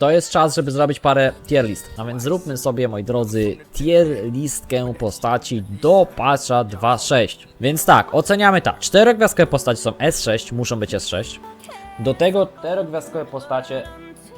To jest czas, żeby zrobić parę tier list. A więc zróbmy sobie, moi drodzy, tier listkę postaci do patcha 2.6. Więc tak, oceniamy tak. Czterogwiazdkowe postaci są S6, muszą być S6. Do tego czterogwiazdkowe postacie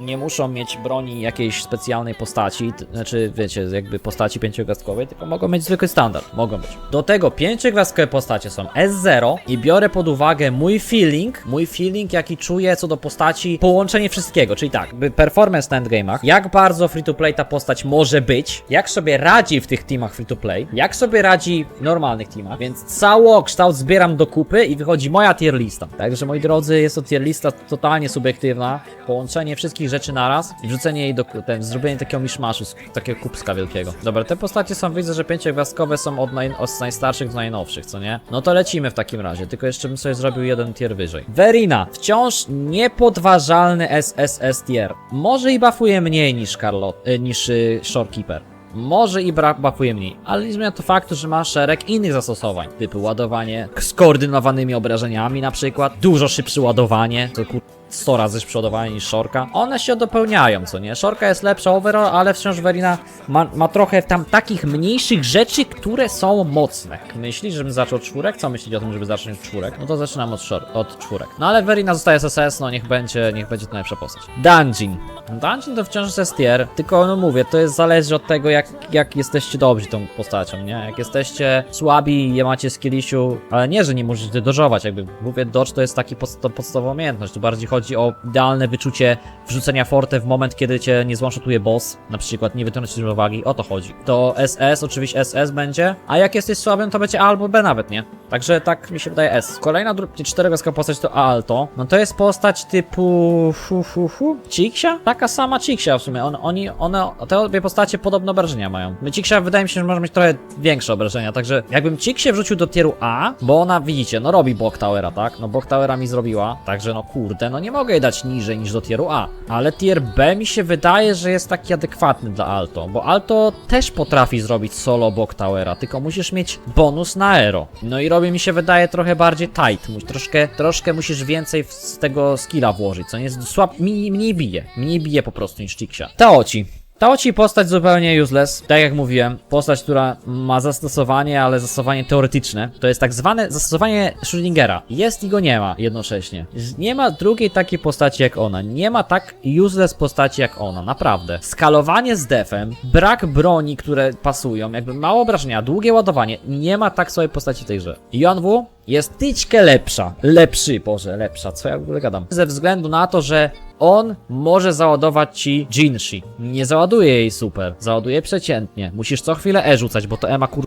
nie muszą mieć broni jakiejś specjalnej postaci, znaczy wiecie, jakby postaci pięciogwiazdkowej, tylko mogą mieć zwykły standard, mogą być. Do tego pięciogwiazdkowe postacie są S0 i biorę pod uwagę mój feeling, mój feeling jaki czuję co do postaci, połączenie wszystkiego, czyli tak, by performance na endgame'ach, jak bardzo free to play ta postać może być, jak sobie radzi w tych teamach free to play, jak sobie radzi w normalnych teamach, więc całokształt zbieram do kupy i wychodzi moja tier lista. Także moi drodzy, jest to tier lista totalnie subiektywna, połączenie wszystkich rzeczy naraz i wrzucenie jej do ten, zrobienie takiego miszmaszu, takiego kupska wielkiego. Dobra, te postacie są, widzę, że pięciogwiazdkowe są od, naj, od najstarszych do najnowszych, co nie? No to lecimy w takim razie, tylko jeszcze bym sobie zrobił jeden tier wyżej. Verina, wciąż niepodważalny SSS tier. Może i buffuje mniej niż Carlot, y, niż y, Shorekeeper. Może i bra- buffuje mniej, ale nie zmienia to faktu, że ma szereg innych zastosowań, typu ładowanie skoordynowanymi obrażeniami na przykład, dużo szybsze ładowanie, to kur... 100 razy szybsze ładowanie niż Shorka. One się dopełniają, co nie? Shorka jest lepsza overall, ale wciąż Verina ma, ma trochę tam takich mniejszych rzeczy, które są mocne. Myślisz, żebym zaczął od czwórek? Co myślisz o tym, żeby zacząć od czwórek? No to zaczynam od, od czwórek. No ale Verina zostaje SSS, no niech będzie, niech będzie to najlepsza postać. Dungeon. Dungeon to wciąż jest tier, tylko no mówię, to jest zależy od tego, jak, jak jesteście dobrzy tą postacią, nie? Jak jesteście słabi i nie macie skillisiu, ale nie, że nie możecie dożować, jakby mówię, dodge to jest taki podstawowa umiejętność, tu bardziej chodzi o idealne wyczucie wrzucenia forte w moment, kiedy cię nie złączotuje boss, na przykład nie się z uwagi, o to chodzi. To SS, oczywiście SS będzie, a jak jesteś słabym, to będzie A albo B nawet, nie? Także tak mi się wydaje S. Kolejna czterogwiazdkowa postać to Alto. No to jest postać typu fu fu fu Ciksia? Taka sama Ciksia w sumie. On, oni, one, te obie postacie podobne obrażenia mają. Ciksia wydaje mi się, że może mieć trochę większe obrażenia, także jakbym Ciksię wrzucił do tieru A, bo ona widzicie, no robi Block Towera, tak? No Block Towera mi zrobiła, także no kurde, no nie mogę jej dać niżej niż do tieru A. Ale tier B mi się wydaje, że jest taki adekwatny dla Alto, bo Alto też potrafi zrobić solo Block Towera, tylko musisz mieć bonus na aero. No i robi mi się wydaje trochę bardziej tight, troszkę, troszkę musisz więcej z tego skilla włożyć, co nie jest słab, mniej, mniej bije, mniej bije po prostu niż Ciksia. Taoci. Taoci postać zupełnie useless, tak jak mówiłem, postać, która ma zastosowanie, ale zastosowanie teoretyczne. To jest tak zwane zastosowanie Schrödingera. Jest i go nie ma jednocześnie. Nie ma drugiej takiej postaci jak ona. Nie ma tak useless postaci jak ona, naprawdę. Skalowanie z defem, brak broni, które pasują, jakby mało obrażenia, długie ładowanie. Nie ma tak sobie postaci tej grze. Janwu jest tyczkę lepsza. Lepszy, Boże, lepsza. Co ja w ogóle gadam? Ze względu na to, że on może załadować ci Jinshi. Nie załaduje jej super, załaduje przeciętnie. Musisz co chwilę E rzucać, bo to E ma kur...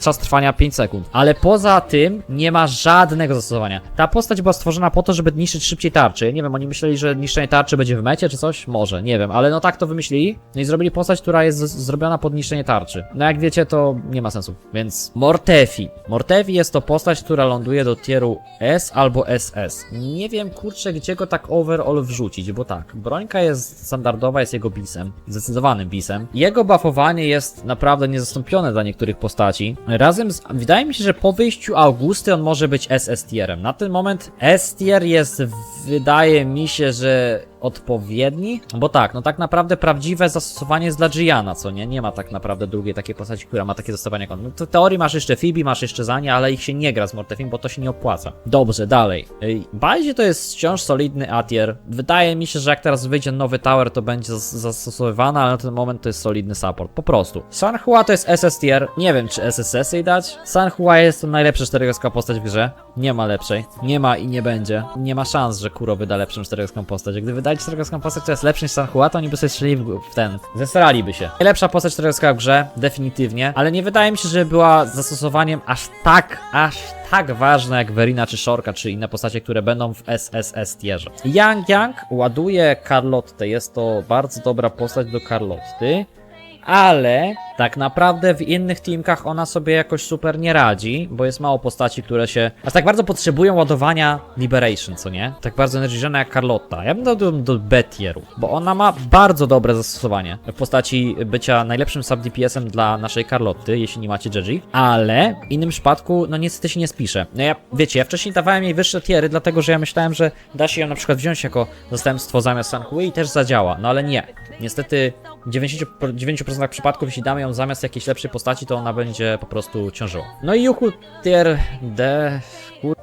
Czas trwania 5 sekund. Ale poza tym nie ma żadnego zastosowania. Ta postać była stworzona po to, żeby niszczyć szybciej tarczy. Nie wiem, oni myśleli, że niszczenie tarczy będzie w mecie czy coś? Może, nie wiem, ale no tak to wymyślili. No i zrobili postać, która jest zrobiona pod niszczenie tarczy. No jak wiecie, to nie ma sensu. Więc Mortefi. Mortefi jest to postać, która ląduje do tieru S albo SS. Nie wiem, kurczę, gdzie go tak overall wrzucić, bo tak, brońka jest standardowa, jest jego bisem, zdecydowanym bisem. Jego buffowanie jest naprawdę niezastąpione dla niektórych postaci. Razem z, wydaje mi się, że po wyjściu Augusty on może być SS tierem. Na ten moment S tier jest, wydaje mi się, że odpowiedni, bo tak, no tak naprawdę prawdziwe zastosowanie jest dla Giana, co nie? Nie ma tak naprawdę drugiej takiej postaci, która ma takie zastosowanie. No, to teorii masz jeszcze Phoebe, masz jeszcze Zania, ale ich się nie gra z Mortefim, bo to się nie opłaca. Dobrze, dalej. Ej, Bazie to jest wciąż solidny A-tier. Wydaje mi się, że jak teraz wyjdzie nowy tower, to będzie zas- zastosowywana, ale na ten moment to jest solidny support, po prostu. Sanhua to jest SS tier, nie wiem czy SSS jej dać. Sanhua jest to najlepsza czterogwiazdkowa postać w grze, nie ma lepszej, nie ma i nie będzie. Nie ma szans, że Kuro wyda lepszą czterogwiazdkową postać. Gdy wydali czterogwiazdkową postać, która jest lepsza niż Sanhua, to oni by sobie strzeli w, w ten, zesraliby się. Najlepsza postać czterogwiazdkowa w grze, definitywnie, ale nie wydaje mi się, że była zastosowaniem aż tak, aż tak ważna jak Verina czy Shorka, czy inne postacie, które będą w SSS tierze. Yang Yang ładuje Carlottę, jest to bardzo dobra postać do Carlotty, ale Tak naprawdę w innych teamkach ona sobie jakoś super nie radzi, bo jest mało postaci, które się aż tak bardzo potrzebują ładowania Liberation, co nie? Tak bardzo energiżona jak Carlotta. Ja bym dał do, do B bo ona ma bardzo dobre zastosowanie w postaci bycia najlepszym sub DPS-em dla naszej Carlotty, jeśli nie macie Jeji, ale w innym przypadku, no niestety się nie spisze. No ja, wiecie, ja wcześniej dawałem jej wyższe tiery, dlatego że ja myślałem, że da się ją na przykład wziąć jako zastępstwo zamiast Sanhui i też zadziała, no ale nie. Niestety w 90%, 9% przypadków, jeśli damy ją zamiast jakiejś lepszej postaci, to ona będzie po prostu ciążyła. No i Yuhu tier D, kur...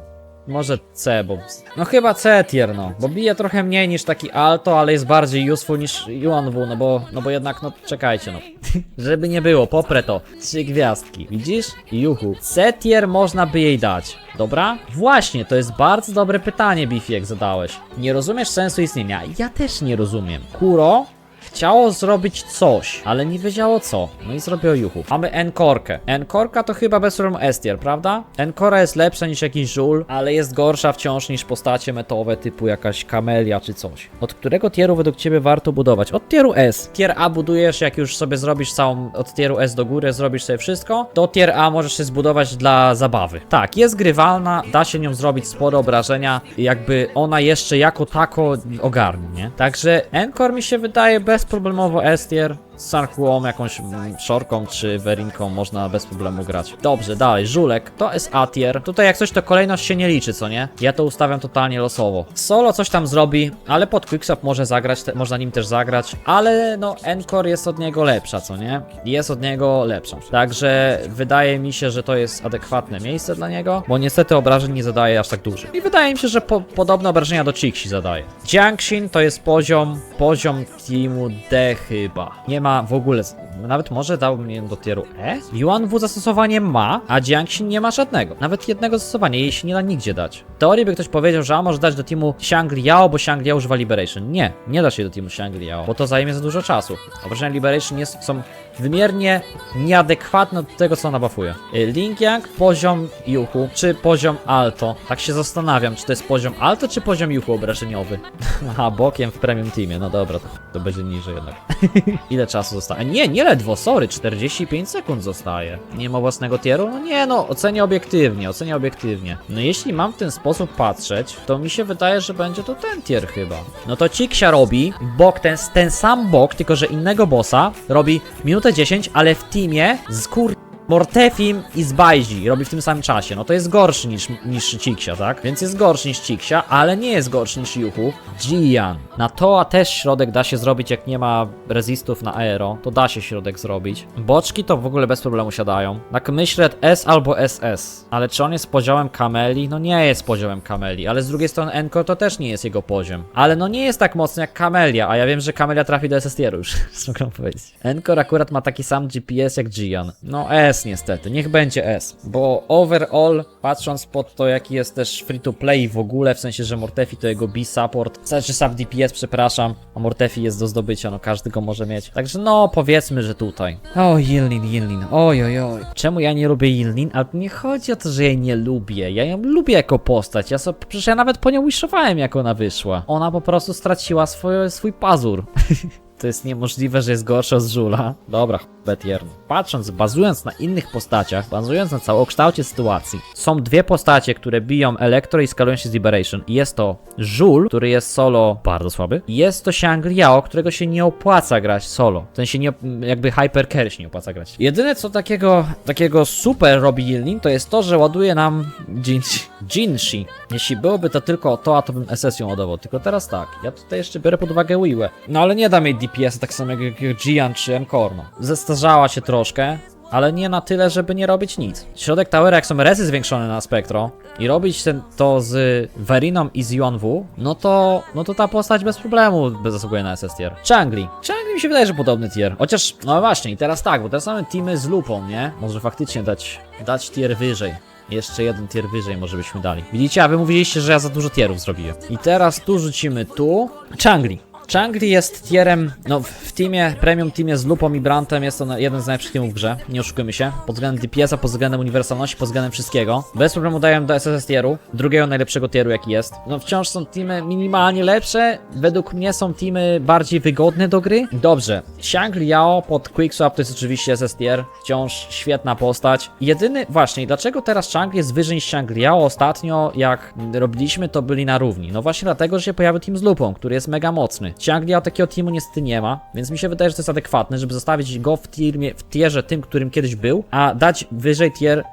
Może C, bo... No chyba C tier, no. Bo bije trochę mniej niż taki Alto, ale jest bardziej useful niż Yuanwu, no bo... No bo jednak, no czekajcie, no. Żeby nie było, poprę to. Trzy gwiazdki, widzisz? Juhu. C tier można by jej dać. Dobra? Właśnie, to jest bardzo dobre pytanie, Biffy, jak zadałeś. Nie rozumiesz sensu istnienia. Ja też nie rozumiem. Kuro chciało zrobić coś, ale nie wiedziało co. No i zrobiło Juchu. Mamy Enkorkę. Enkorka to chyba bez problemu Estier, prawda? Enkora jest lepsza niż jakiś żul, ale jest gorsza wciąż niż postacie metowe typu jakaś kamelia czy coś. Od którego tieru według ciebie warto budować? Od tieru S. Tier A budujesz, jak już sobie zrobisz całą od tieru S do góry, zrobisz sobie wszystko, to tier A możesz się zbudować dla zabawy. Tak, jest grywalna, da się nią zrobić spore obrażenia, jakby ona jeszcze jako tako ogarnie, nie? Także Enkor mi się wydaje bezproblemowo S Sanhuą, jakąś mm, szorką czy werinką można bez problemu grać. Dobrze, dalej, żulek, to jest A tier. Tutaj jak coś to kolejność się nie liczy, co nie? Ja to ustawiam totalnie losowo. Solo coś tam zrobi, ale pod quickswap może zagrać, te, można nim też zagrać, ale no Encore jest od niego lepsza, co nie? Jest od niego lepsza. Także wydaje mi się, że to jest adekwatne miejsce dla niego, bo niestety obrażeń nie zadaje aż tak dużo. I wydaje mi się, że po, podobne obrażenia do Chixi zadaje. Jiangxin to jest poziom, poziom teamu D chyba. Nie ma w ogóle, nawet może dałbym ją do tieru E? Yuan W zastosowanie ma, a Jiangxin nie ma żadnego. Nawet jednego zastosowania, jej się nie da nigdzie dać. W teorii by ktoś powiedział, że a może dać do teamu Shangri-Yao, bo Shangri-Yao używa Liberation. Nie, nie da się do teamu Shangri-Yao, bo to zajmie za dużo czasu. Obrażenia Liberation jest, są wymiernie nieadekwatne do tego, co ona buffuje. Y, Ling Yang, poziom Yuhu, czy poziom Alto. Tak się zastanawiam, czy to jest poziom Alto, czy poziom Yuhu obrażeniowy. Aha, bokiem w premium teamie, no dobra, to, to będzie niżej jednak. Ile czasu zostaje? Nie, nie ledwo, sorry, 45 sekund zostaje. Nie ma własnego tieru? No nie no, ocenię obiektywnie, ocenię obiektywnie. No jeśli mam w ten sposób patrzeć, to mi się wydaje, że będzie to ten tier chyba. No to Ciksia robi, bok ten, ten sam bok, tylko że innego bossa, robi minutę 10, ale w teamie z kur... Mortefim i Zbajzi robi w tym samym czasie. No to jest gorszy niż, niż Ciksia, tak? Więc jest gorszy niż Ciksia, ale nie jest gorszy niż Yuhu. Jian. Na Toa też środek da się zrobić, jak nie ma rezistów na aero. To da się środek zrobić. Boczki to w ogóle bez problemu siadają. Tak myślę S albo SS. Ale czy on jest poziomem Kameli? No nie jest poziomem Kameli. Ale z drugiej strony Enko to też nie jest jego poziom. Ale no nie jest tak mocny jak Kamelia, a ja wiem, że Kamelia trafi do SS tieru już. Mogę powiedzieć. Enkor akurat ma taki sam GPS jak Jian. No S niestety, niech będzie S, bo overall, patrząc pod to jaki jest też free to play w ogóle, w sensie, że Mortefi to jego B-support, znaczy sub DPS, przepraszam, a Mortefi jest do zdobycia, no każdy go może mieć. Także no, powiedzmy, że tutaj. O, Yinlin, Yinlin, oj, oj, oj. Czemu ja nie lubię Yinlin? Ale nie chodzi o to, że jej nie lubię, ja ją lubię jako postać, ja sobie, przecież ja nawet po nią wishowałem, jak ona wyszła. Ona po prostu straciła swoje, swój pazur. To jest niemożliwe, że jest gorsza od Żula. Dobra, Betiern. Patrząc, bazując na innych postaciach, bazując na całokształcie sytuacji, są dwie postacie, które biją Elektro i skalują się z Liberation. Jest to Żul, który jest solo bardzo słaby. Jest to Shangri-Yao, którego się nie opłaca grać solo. W sensie nie, jakby Hyper Carry się nie opłaca grać. Jedyne co takiego, takiego super robi Yilin, to jest to, że ładuje nam Jinshi. Jinshi. Jeśli byłoby to tylko to, a to bym SS ją ładował. Tylko teraz tak, ja tutaj jeszcze biorę pod uwagę Wiwę. No ale nie dam jej DPS tak samo jak, Gian czy Enkorno. Zestarzała się troszkę, ale nie na tyle, żeby nie robić nic. Środek towera, jak są rezy zwiększone na spektro i robić ten, to z Veriną i z Yuanwu, no to, no to ta postać bez problemu zasługuje na SS tier. Changli. Changli mi się wydaje, że podobny tier. Chociaż, no właśnie, i teraz tak, bo teraz mamy teamy z lupą, nie? Może faktycznie dać, dać tier wyżej. Jeszcze jeden tier wyżej może byśmy dali. Widzicie, a wy mówiliście, że ja za dużo tierów zrobiłem. I teraz tu rzucimy tu. Changli. Changli jest tierem, no w- teamie, premium teamie z Lupą i Brantem jest to na- jeden z najlepszych teamów w grze, nie oszukujmy się. Pod względem DPS-a, pod względem uniwersalności, pod względem wszystkiego. Bez problemu daję do SSS tieru, drugiego najlepszego tieru jaki jest. No wciąż są teamy minimalnie lepsze, według mnie są teamy bardziej wygodne do gry. Dobrze, Shangri Yao pod Quickswap to jest oczywiście SS tier, wciąż świetna postać. Jedyny, właśnie, dlaczego teraz Shangri jest wyżej niż Shangri Yao? Ostatnio jak robiliśmy to byli na równi. No właśnie dlatego, że się pojawił team z lupą, który jest mega mocny. Shangri Yao takiego teamu niestety nie ma, więc mi się wydaje, że to jest adekwatne, żeby zostawić go w, tiermie, w tierze tym, którym kiedyś był, a dać wyżej tier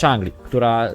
Changli, która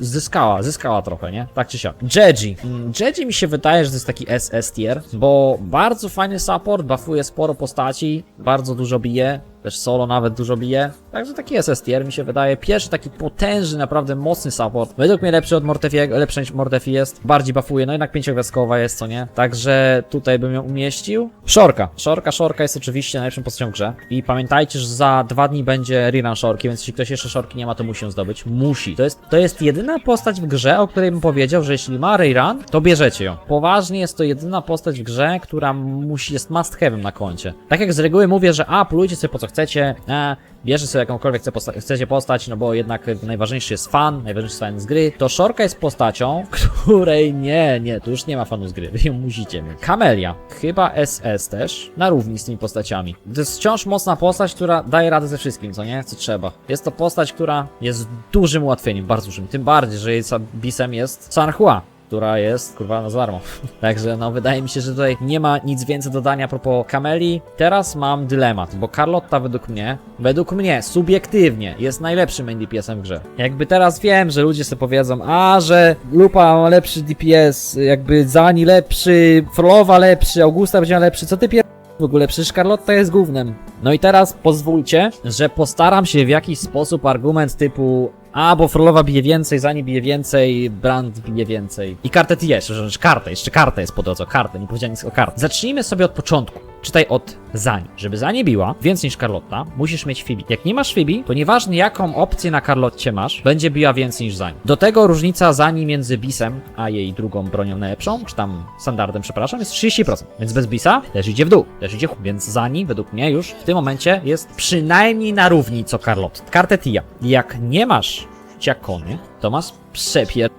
zyskała, zyskała trochę, nie? Tak czy siak. Jeji. Mm, Jeji mi się wydaje, że to jest taki SS tier, bo bardzo fajny support, buffuje sporo postaci, bardzo dużo bije, też solo nawet dużo bije, także taki SS tier mi się wydaje. Pierwszy taki potężny, naprawdę mocny support. Według mnie lepszy od Mortefiego, lepszy niż Mortefi jest, bardziej buffuje, no jednak pięciogwiazdkowa jest, co nie? Także tutaj bym ją umieścił. Szorka. Szorka, Szorka jest oczywiście najlepszą postacią w grze i pamiętajcie, że za dwa dni będzie rerun Szorki, więc jeśli ktoś jeszcze Szorki nie ma, to musi ją zdobyć. Musi. To jest, to jest jedyna postać w grze, o której bym powiedział, że jeśli ma rerun, to bierzecie ją. Poważnie jest to jedyna postać w grze, która musi, jest must have'em na koncie. Tak jak z reguły mówię, że a, plujcie sobie po co chcecie, a, bierzcie sobie jakąkolwiek posta- chcecie postać, no bo jednak najważniejszy jest fan, najważniejszy jest fan z gry. To Szorka jest postacią, której nie, nie, tu już nie ma fanów z gry, wy ją musicie mieć. Kamelia, chyba SS też, na równi z tymi postaciami. To jest wciąż mocna postać, która daje radę ze wszystkim, co nie? Co trzeba. Jest to postać, która jest dużym ułatwieniem, bardzo dużym. Tym bardziej, że jej bisem jest Sanhua która jest kurwa na za darmo. Także no wydaje mi się, że tutaj nie ma nic więcej dodania a propos Kameli. Teraz mam dylemat, bo Carlotta według mnie, według mnie, subiektywnie, jest najlepszym DPS-em w grze. Jakby teraz wiem, że ludzie sobie powiedzą, a że Lupa ma lepszy DPS, jakby Zani lepszy, Frolowa lepszy, Augusta będzie lepszy, co ty pier... W ogóle przecież Carlotta jest głównym. No i teraz pozwólcie, że postaram się w jakiś sposób argument typu a, bo Frolowa bije więcej, Zani bije więcej, Brand bije więcej. I kartę ty jeszcze, kartę, jeszcze karta jest po drodze, kartę, nie powiedziałem nic o kartę. Zacznijmy sobie od początku. Czytaj od Zani. Żeby Zani biła więcej niż Carlotta, musisz mieć Phoebe. Jak nie masz Phoebe, to nieważne jaką opcję na Carlotcie masz, będzie biła więcej niż Zani. Do tego różnica Zani między Bisem, a jej drugą bronią najlepszą, czy tam standardem, przepraszam, jest 30%. Więc bez Bisa też idzie w dół, też idzie w. Więc Zani, według mnie już w tym momencie jest przynajmniej na równi co Carlott. Kartę Tia. Jak nie masz ciakony, to masz przepier...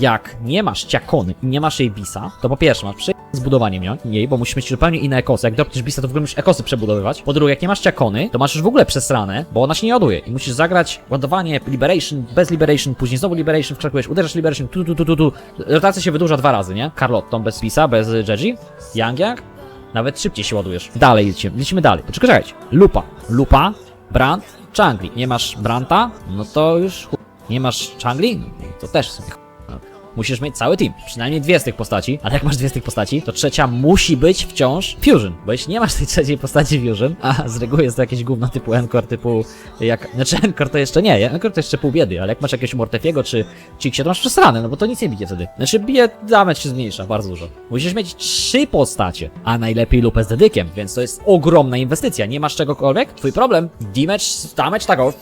Jak nie masz ciakony i nie masz jej bisa, to po pierwsze masz prze... zbudowaniem ją- jej, bo musisz mieć zupełnie inne ekosy. Jak dropniesz bisa, to w ogóle musisz ekosy przebudowywać. Po drugie, jak nie masz ciakony, to masz już w ogóle przesrane, bo ona się nie ładuje. I musisz zagrać ładowanie, liberation, bez liberation, później znowu liberation, wskakujesz, uderzasz liberation, tu, tu, tu, tu, tu. Rotacja się wydłuża dwa razy, nie? Carlottą bez bisa, bez Jeji, Yang Yang, nawet szybciej się ładujesz. Dalej lecimy, lecimy dalej. Poczekajcie. Lupa. Lupa, Brand, Changli. Nie masz Branta? No to już Nie masz Changli? To też sobie no. Musisz mieć cały team, przynajmniej dwie z tych postaci, ale jak masz dwie z tych postaci, to trzecia musi być wciąż Fusion, bo jeśli nie masz tej trzeciej postaci Fusion, a z reguły jest to jakieś gówno typu Encore, typu jak, znaczy Encore to jeszcze nie, Encore to jeszcze pół biedy, ale jak masz jakiegoś Mortefiego czy Ciksie, to masz przesrane, no bo to nic nie bije wtedy. Znaczy bije, damage się zmniejsza bardzo dużo. Musisz mieć trzy postacie, a najlepiej lupę z dedykiem, więc to jest ogromna inwestycja, nie masz czegokolwiek? Twój problem, damage, damage tak o,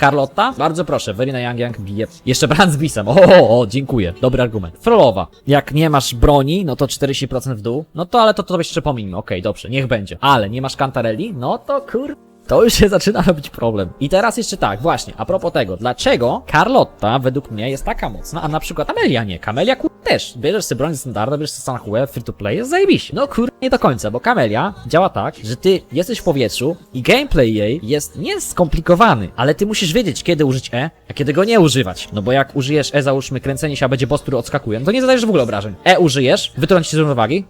Carlotta, bardzo proszę, Verina Yang Yang bije. Jeszcze Brand z Bisem. O, o, o, dziękuję. Dobry argument. Frolowa. Jak nie masz broni, no to 40% w dół. No to ale to, to jeszcze pomijmy. Okej, dobrze, niech będzie. Ale nie masz Cantarelli? No to kur... To już się zaczyna robić problem. I teraz jeszcze tak, właśnie, a propos tego, dlaczego Carlotta według mnie jest taka mocna, a na przykład Amelia nie. Kamelia kur... też. Bierzesz sobie broń standarda, bierzesz sobie Sanhue, free to play, jest zajebiście. No kur... nie do końca, bo Kamelia działa tak, że ty jesteś w powietrzu i gameplay jej jest nie skomplikowany, ale ty musisz wiedzieć, kiedy użyć E, a kiedy go nie używać. No bo jak użyjesz E, załóżmy kręcenie się, a będzie boss, który odskakuje, no to nie zadajesz w ogóle obrażeń. E użyjesz, wytrąci się z równowagi,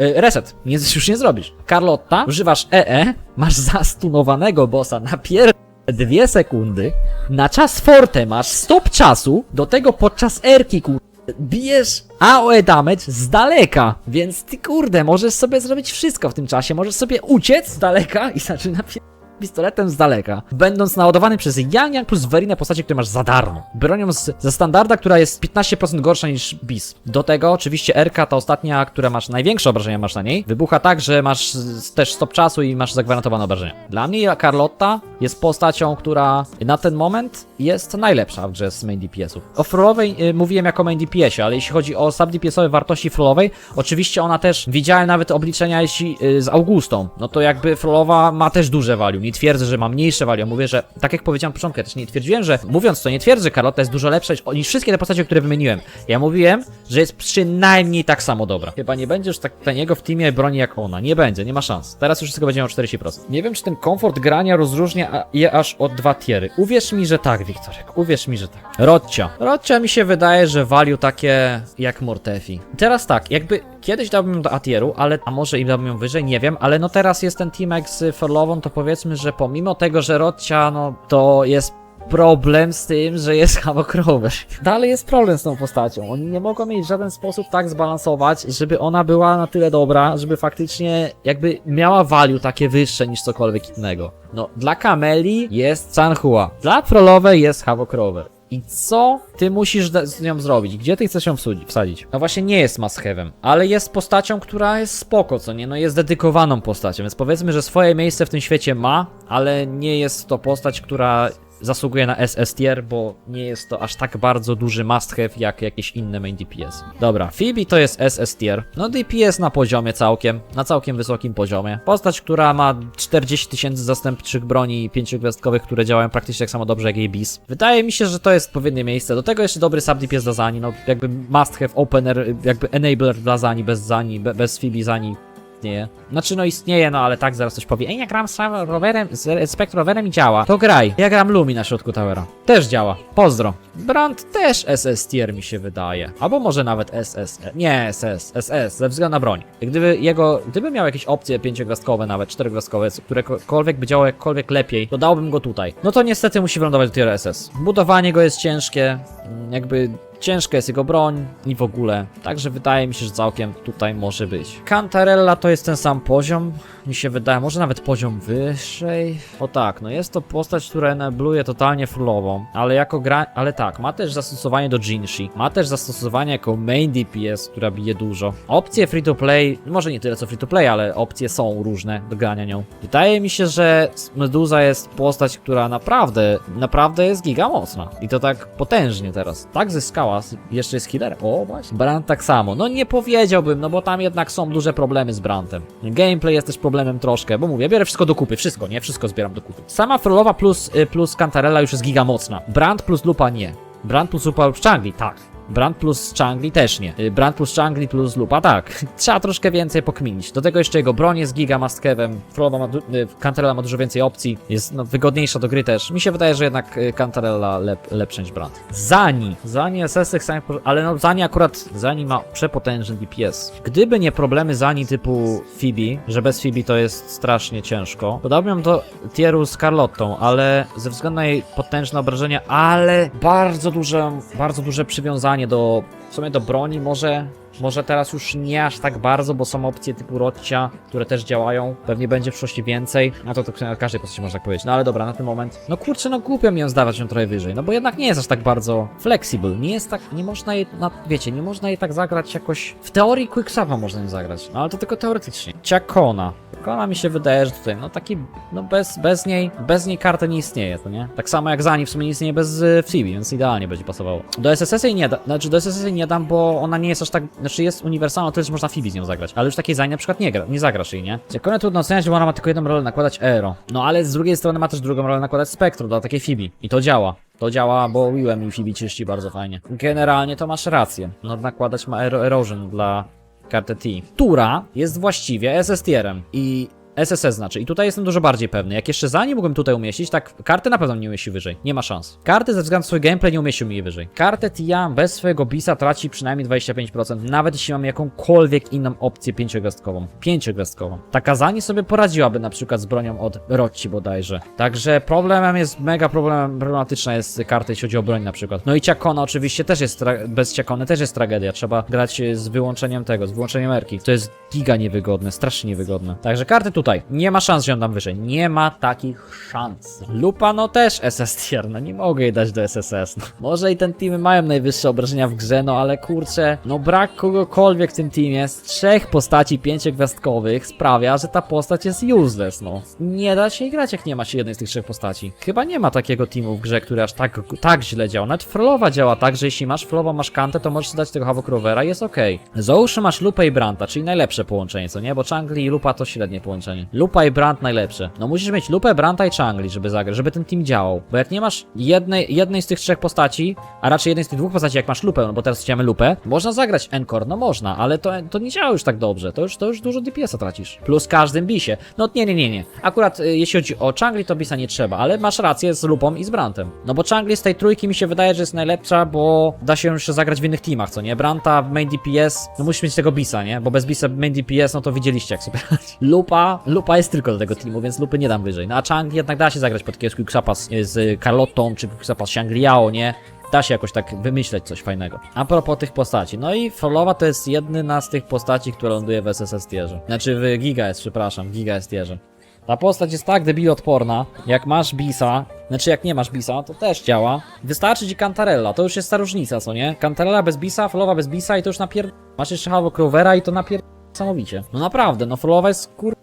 Reset. Nie, już nie zrobisz. Carlotta, używasz EE, masz zastunowanego bossa na pier... dwie sekundy, na czas forte masz stop czasu, do tego podczas erki kur... bijesz AOE damage z daleka, więc ty kurde, możesz sobie zrobić wszystko w tym czasie, możesz sobie uciec z daleka i zaczyna pier... pistoletem z daleka, będąc naładowany przez Yang Yang plus Verinę postaci, które masz za darmo. Bronią z, ze standarda, która jest 15% gorsza niż BIS. Do tego oczywiście RK, ta ostatnia, która masz największe obrażenia masz na niej, wybucha tak, że masz też stop czasu i masz zagwarantowane obrażenia. Dla mnie Carlotta jest postacią, która na ten moment jest najlepsza w grze z main DPS-ów. O Frollowej y, mówiłem jako main DPS-ie, ale jeśli chodzi o sub DPS-owe wartości Frollowej, oczywiście ona też, widziałem nawet obliczenia jeśli y, z Augustą, no to jakby Frollowa ma też duże value, nie twierdzę, że ma mniejsze value, mówię, że tak jak powiedziałem na początku, ja też nie twierdziłem, że mówiąc to, nie twierdzę, że Carlotta jest dużo lepsza niż- wszystkie te postacie, które wymieniłem. Ja mówiłem, że jest przynajmniej tak samo dobra. Chyba nie będzie już tak taniego w teamie broni jak ona, nie będzie, nie ma szans. Teraz już wszystko będzie miało 40%. Nie wiem, czy ten komfort grania rozróżnia je aż od dwa tiery. Uwierz mi, że tak, Wiktorek, uwierz mi, że tak. Rodcia. Rodcia mi się wydaje, że value takie jak Mortefi. Teraz tak, jakby kiedyś dałbym ją do A tieru, ale a może i dałbym ją wyżej, nie wiem, ale no teraz jest ten teamek z Forlową, to powiedzmy, że pomimo tego, że Rodcia, no to jest problem z tym, że jest hamokrower. Dalej jest problem z tą postacią. Oni nie mogą mieć w żaden sposób tak zbalansować, żeby ona była na tyle dobra, żeby faktycznie jakby miała value takie wyższe niż cokolwiek innego. No, dla Kameli jest Sanhua, dla Frolowej jest hamokrower. I co ty musisz z nią zrobić? Gdzie ty chcesz ją wsadzić? No właśnie nie jest must-have'em, ale jest postacią, która jest spoko, co nie? No jest dedykowaną postacią, więc powiedzmy, że swoje miejsce w tym świecie ma, ale nie jest to postać, która zasługuje na SS tier, bo nie jest to aż tak bardzo duży must have jak jakieś inne main DPS. Dobra, Phoebe to jest SS tier. No DPS na poziomie całkiem, na całkiem wysokim poziomie. Postać, która ma 40 tysięcy zastępczych broni pięciogwiazdkowych, które działają praktycznie tak samo dobrze jak jej BIS. Wydaje mi się, że to jest odpowiednie miejsce. Do tego jeszcze dobry sub DPS dla Zani, no jakby must have opener, jakby enabler dla Zani, bez Zani, be, bez Phoebe Zani istnieje. Znaczy no istnieje, no ale tak zaraz coś powie. Ej, ja gram z rowerem, z Spect rowerem i działa. To graj. Ja gram Lumi na środku towera. Też działa. Pozdro. Brand też SS tier mi się wydaje. Albo może nawet SSE. Nie SS, SS, ze względu na broń. Gdyby jego, gdyby miał jakieś opcje pięciogwiazdkowe nawet, czterogwiazdkowe, którekolwiek by działały jakkolwiek lepiej, to dałbym go tutaj. No to niestety musi wylądować do tier SS. Budowanie go jest ciężkie, mm, jakby Ciężka jest jego broń i w ogóle. Także wydaje mi się, że całkiem tutaj może być. Cantarella to jest ten sam poziom. Mi się wydaje, może nawet poziom wyższej. O tak, no jest to postać, która enabluje totalnie fullową, ale jako gra... Ale tak, ma też zastosowanie do Jinshi. Ma też zastosowanie jako main DPS, która bije dużo. Opcje free to play, może nie tyle co free to play, ale opcje są różne do grania nią. Wydaje mi się, że Meduza jest postać, która naprawdę, naprawdę jest giga mocna. I to tak potężnie teraz. Tak zyskała, jeszcze jest killer. O, właśnie. Brand tak samo. No nie powiedziałbym, no bo tam jednak są duże problemy z Brandem. Gameplay jest też problemem troszkę, bo mówię, biorę wszystko do kupy, wszystko, nie? Wszystko zbieram do kupy. Sama Frollowa plus, y, plus Cantarella już jest giga mocna. Brand plus Lupa nie. Brand plus Lupa lub Changli, tak. Brand plus Changli też nie. Y, Brand plus Changli plus Lupa, tak. Trzeba troszkę więcej pokminić. Do tego jeszcze jego broń jest giga mastkewem. Frollowa ma, y, Cantarella ma dużo więcej opcji. Jest no, wygodniejsza do gry też. Mi się wydaje, że jednak y, Cantarella lep, lepsza niż Brand. Zani. Zani SS, ale no Zani akurat, Zani ma przepotężny DPS. Gdyby nie problemy Zani typu Phoebe, że bez Phoebe to jest strasznie ciężko, to dałbym ją do tieru z Carlottą, ale ze względu na jej potężne obrażenia, ale bardzo duże, bardzo duże przywiązanie do, w sumie do broni, może może teraz już nie aż tak bardzo, bo są opcje typu Rodcia, które też działają. Pewnie będzie w przyszłości więcej. A to, to na każdej postaci można tak powiedzieć. No ale dobra, na ten moment. No kurczę, no głupio mi ją zdawać ją trochę wyżej. No bo jednak nie jest aż tak bardzo flexible. Nie jest tak, nie można jej, na, wiecie, nie można jej tak zagrać jakoś. W teorii Quicksapa można ją zagrać, no ale to tylko teoretycznie. Ciakona. Ciakona mi się wydaje, że tutaj, no taki, no bez, bez niej, bez niej karta nie istnieje, to nie? Tak samo jak Zani w sumie nie istnieje bez y, Phoebe, więc idealnie będzie pasowało. Do SSS jej nie da, znaczy do SSS jej nie dam, bo ona nie jest aż tak, znaczy jest uniwersalna, to też można Phoebe z nią zagrać, ale już takiej Zani na przykład nie gra, nie zagrasz jej, nie? Ciakonę trudno oceniać, bo ona ma tylko jedną rolę nakładać Aero. No ale z drugiej strony ma też drugą rolę nakładać Spectrum dla takiej Phoebe i to działa. To działa, bo Willem i Phoebe czyści bardzo fajnie. Generalnie to masz rację. No nakładać ma Aero Erosion dla kartę T, która jest właściwie SS tierem i SSS znaczy. I tutaj jestem dużo bardziej pewny. Jak jeszcze za nie mógłbym tutaj umieścić, tak karty na pewno nie umieści wyżej. Nie ma szans. Karty ze względu na swój gameplay nie umieścił mi jej wyżej. Kartę TIA bez swojego bisa traci przynajmniej 25%, nawet jeśli mam jakąkolwiek inną opcję pięciogwiazdkową. Pięciogwiazdkową. Taka Zani sobie poradziłaby na przykład z bronią od Rocci bodajże. Także problemem jest, mega problemem, problematyczna jest karta, jeśli chodzi o broń na przykład. No i Ciakona oczywiście też jest, bez Ciakony też jest tragedia. Trzeba grać z wyłączeniem tego, z wyłączeniem Erki. To jest giga niewygodne, strasznie niewygodne. Także karty tutaj. Nie ma szans, że ją dam wyżej. Nie ma takich szans. Lupa no też SS tier, no nie mogę jej dać do SSS. No. Może i ten teamy mają najwyższe obrażenia w grze, no ale kurczę, no brak kogokolwiek w tym teamie z trzech postaci pięciogwiazdkowych sprawia, że ta postać jest useless, no. Nie da się grać, jak nie ma się jednej z tych trzech postaci. Chyba nie ma takiego teamu w grze, który aż tak, tak źle działa. Nawet Frollowa działa tak, że jeśli masz Frollowa, masz Kantę, to możesz dać tego Havoc Rovera i jest okej. Załóżmy masz Lupę i Branta, czyli najlepsze połączenie, co nie? Bo Changli i Lupa to średnie połączenie. Lupa i Brant najlepsze. No musisz mieć Lupę, Branta i Changli, żeby zagrać, żeby ten team działał. Bo jak nie masz jednej, jednej z tych trzech postaci, a raczej jednej z tych dwóch postaci, jak masz Lupę, no bo teraz chciałem Lupę, można zagrać Encore, no można, ale to, to nie działa już tak dobrze. To już, to już dużo DPS-a tracisz. Plus każdym bisie. No nie, nie, nie, nie. Akurat y, jeśli chodzi o Changli, to bisa nie trzeba, ale masz rację z Lupą i z Brantem. No bo Changli z tej trójki mi się wydaje, że jest najlepsza, bo da się jeszcze zagrać w innych teamach, co nie? Branta, main DPS, no musisz mieć tego bisa, nie? Bo bez bisa main DPS, no to widzieliście jak sobie. Lupa, Lupa jest tylko do tego teamu, więc Lupy nie dam wyżej. No a Changli jednak da się zagrać pod jakiegoś Quicksapa z, z Carlottą, czy Quicksapa z Shangri-Lao, nie? Da się jakoś tak wymyśleć coś fajnego. A propos tych postaci. No i Frollowa to jest jedna z tych postaci, która ląduje w SSS tierze. Znaczy w Giga jest, przepraszam, Giga jest tierze. Ta postać jest tak debilodporna, jak masz Bisa, znaczy jak nie masz Bisa, to też działa. Wystarczy ci Cantarella, to już jest ta różnica, co nie? Cantarella bez Bisa, Frollowa bez Bisa i to już napier... Masz jeszcze Havoc Rovera i to napier... Samowicie. No naprawdę, no Frollowa jest kur...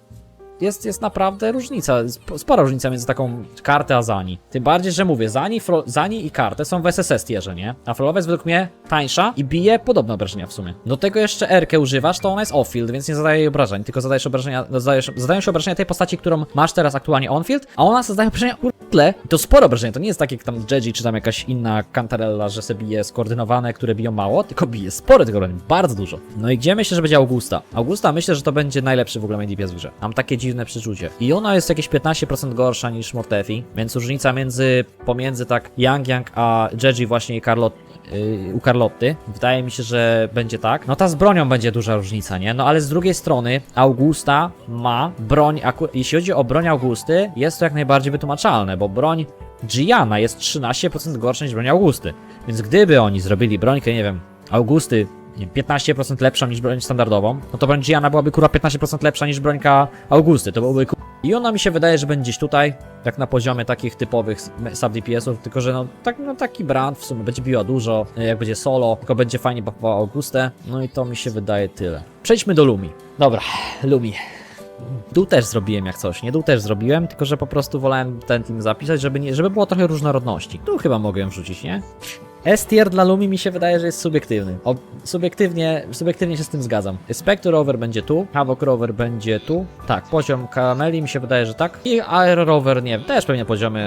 Jest, jest naprawdę różnica, sp- spora różnica między taką kartę a Zani. Tym bardziej, że mówię, Zani, Fro, Zani i kartę są w SSS tierze, nie? A Frollowa jest według mnie tańsza i bije podobne obrażenia w sumie. Do tego jeszcze Erkę używasz, to ona jest off-field, więc nie zadaje jej obrażeń, tylko zadajesz obrażenia, zadajesz, zadają się obrażenia tej postaci, którą masz teraz aktualnie on-field, a ona zadaje obrażenia kurtle. I to sporo obrażenia, to nie jest tak jak tam Jeji czy tam jakaś inna Cantarella, że sobie bije skoordynowane, które biją mało, tylko bije sporo tego bardzo dużo. No i gdzie myślę, że będzie Augusta? Augusta myślę, że to będzie najlepszy w ogóle main w grze. Mam takie przeczucie. I ona jest jakieś 15% gorsza niż Mortefi, więc różnica między, pomiędzy tak Yang Yang a Jeji właśnie i Carlot, yy, u Carlotty, wydaje mi się, że będzie tak. No ta z bronią będzie duża różnica, nie? No ale z drugiej strony Augusta ma broń, jeśli chodzi o broń Augusty, jest to jak najbardziej wytłumaczalne, bo broń Gianna jest 13% gorsza niż broń Augusty. Więc gdyby oni zrobili brońkę, nie wiem, Augusty nie wiem, 15% lepszą niż broń standardową, no to broń Gianna byłaby kurwa 15% lepsza niż brońka Augusty, to byłoby ku... I ona mi się wydaje, że będzie gdzieś tutaj, tak na poziomie takich typowych sub DPS-ów, tylko że no, tak, no taki brand w sumie będzie biła dużo, jak będzie solo, tylko będzie fajnie buffowała Augustę, no i to mi się wydaje tyle. Przejdźmy do Lumi. Dobra, Lumi. Dół też zrobiłem jak coś, nie? Dół też zrobiłem, tylko że po prostu wolałem ten team zapisać, żeby, nie, żeby było trochę różnorodności. Tu chyba mogę ją wrzucić, nie? S-tier dla Lumi mi się wydaje, że jest subiektywny. O, subiektywnie, subiektywnie się z tym zgadzam. Spectre Rover będzie tu, Havoc Rover będzie tu. Tak, poziom Kameli mi się wydaje, że tak. I Aero Rover, nie też pewnie poziomie,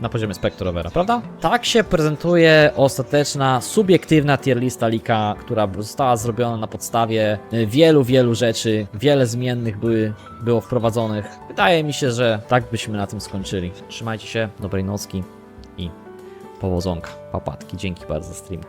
na poziomie Spectre Rovera, prawda? Tak się prezentuje ostateczna, subiektywna tier lista Lika, która została zrobiona na podstawie wielu, wielu rzeczy. Wiele zmiennych były, było wprowadzonych. Wydaje mi się, że tak byśmy na tym skończyli. Trzymajcie się, dobrej nocki i powodzonka, papatki. Dzięki bardzo za streamkę.